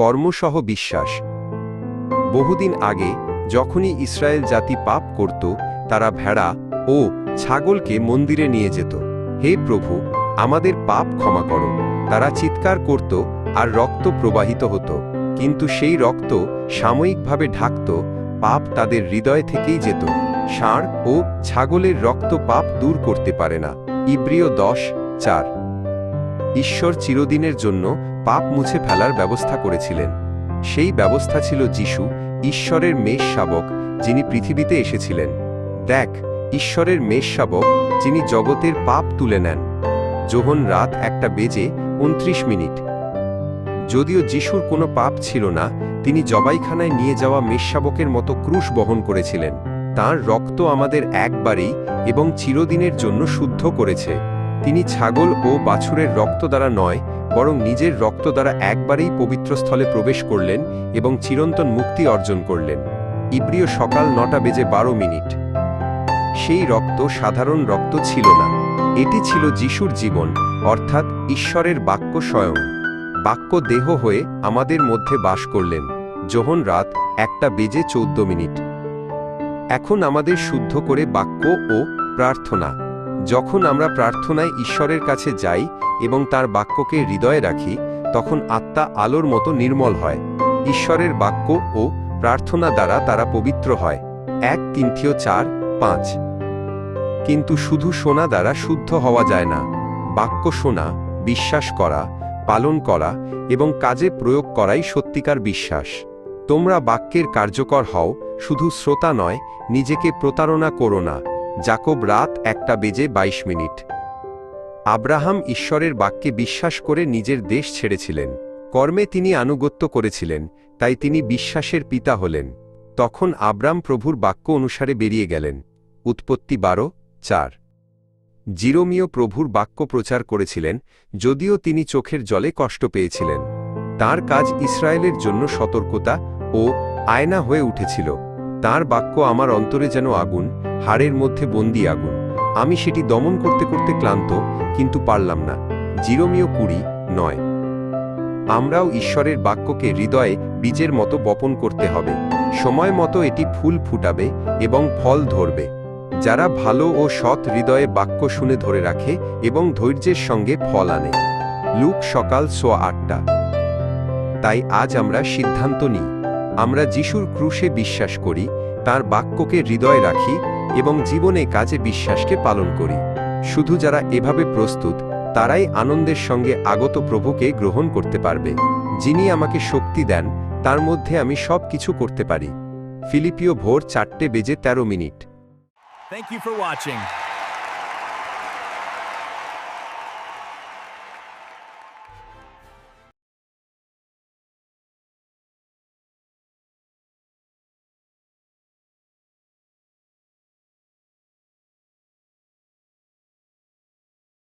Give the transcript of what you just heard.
কর্মসহ বিশ্বাস। বহুদিন আগে যখনই ইসরায়েল জাতি পাপ করত, তারা ভেড়া ও ছাগলকে মন্দিরে নিয়ে যেত। হে প্রভু, আমাদের পাপ ক্ষমা করো। তারা চিৎকার করত আর রক্ত প্রবাহিত হতো। কিন্তু সেই রক্ত সাময়িকভাবে ঢাকত, পাপ তাদের হৃদয় থেকেই যেত। ষাঁড় ও ছাগলের রক্ত পাপ দূর করতে পারে না। ইব্রিয় দশ চার। ঈশ্বর চিরদিনের জন্য পাপ মুছে ফেলার ব্যবস্থা করেছিলেন। সেই ব্যবস্থা ছিল যিশু, ঈশ্বরের মেষ শাবক, যিনি পৃথিবীতে এসেছিলেন। দেখ, ঈশ্বরের মেষ শাবক, যিনি জগতের পাপ তুলে নেন। যোহন রাত একটা বেজে উনত্রিশ মিনিট। যদিও যিশুর কোনো পাপ ছিল না, তিনি জবাইখানায় নিয়ে যাওয়া মেষশাবকের মতো ক্রুশ বহন করেছিলেন। তার রক্ত আমাদের একবারেই এবং চিরদিনের জন্য শুদ্ধ করেছে। তিনি ছাগল ও বাছুরের রক্ত দ্বারা নয় বরং নিজের রক্ত দ্বারা একবারেই পবিত্র স্থলে প্রবেশ করলেন এবং চিরন্তন মুক্তি অর্জন করলেন। ইব্রিয় সকাল নটা বেজে বারো মিনিট। সেই রক্ত সাধারণ রক্ত ছিল না। এটি ছিল যিশুর জীবন, অর্থাৎ ঈশ্বরের বাক্য স্বয়ং। বাক্য দেহ হয়ে আমাদের মধ্যে বাস করলেন। যোহন রাত একটা বেজে চৌদ্দ মিনিট। এখন আমাদের শুদ্ধ করে বাক্য ও প্রার্থনা। যখন আমরা প্রার্থনায় ঈশ্বরের কাছে যাই এবং তার বাক্যকে হৃদয়ে রাখি, তখন আত্মা আলোর মতো নির্মল হয়। ঈশ্বরের বাক্য ও প্রার্থনা দ্বারা তারা পবিত্র হয়। এক তিনথিও চার, পাঁচ। কিন্তু শুধু শোনা দ্বারা শুদ্ধ হওয়া যায় না। বাক্য শোনা, বিশ্বাস করা, পালন করা এবং কাজে প্রয়োগ করাই সত্যিকার বিশ্বাস। তোমরা বাক্যের কার্যকর হও, শুধু শ্রোতা নয়, নিজেকে প্রতারণা করো না। জাকব রাত একটা বেজে ২২ মিনিট। আব্রাহাম ঈশ্বরের বাক্যে বিশ্বাস করে নিজের দেশ ছেড়েছিলেন। কর্মে তিনি আনুগত্য করেছিলেন, তাই তিনি বিশ্বাসের পিতা হলেন। তখন আব্রাম প্রভুর বাক্য অনুসারে বেরিয়ে গেলেন। উৎপত্তি বারো, চার। জিরোমীয় প্রভুর বাক্য প্রচার করেছিলেন, যদিও তিনি চোখের জলে কষ্ট পেয়েছিলেন। তার কাজ ইসরায়েলের জন্য সতর্কতা ও আয়না হয়ে উঠেছিল। তার বাক্য আমার অন্তরে যেন আগুন, হাড়ের মধ্যে বন্দি আগুন। আমি সেটি দমন করতে করতে ক্লান্ত, কিন্তু পারলাম না। জিরোমিও কুড়ি, নয়। আমরাও ঈশ্বরের বাক্যকে হৃদয়ে বীজের মতো বপন করতে হবে। সময় মতো এটি ফুল ফুটাবে এবং ফল ধরবে। যারা ভালো ও সৎ হৃদয়ে বাক্য শুনে ধরে রাখে এবং ধৈর্যের সঙ্গে ফল আনে। লুক সকাল সোয়া আটটা। তাই আজ আমরা সিদ্ধান্ত নিই। আমরা যিশুর ক্রুশে বিশ্বাস করি, তার বাক্যকে হৃদয়ে রাখি এবং জীবনে কাজে বিশ্বাসকে পালন করি। শুধু যারা এভাবে প্রস্তুত, তারাই আনন্দের সঙ্গে আগত প্রভুকে গ্রহণ করতে পারবে। যিনি আমাকে শক্তি দেন, তার মধ্যে আমি সব কিছু করতে পারি। ফিলিপিও ভোর চারটে বেজে ১৩ মিনিট.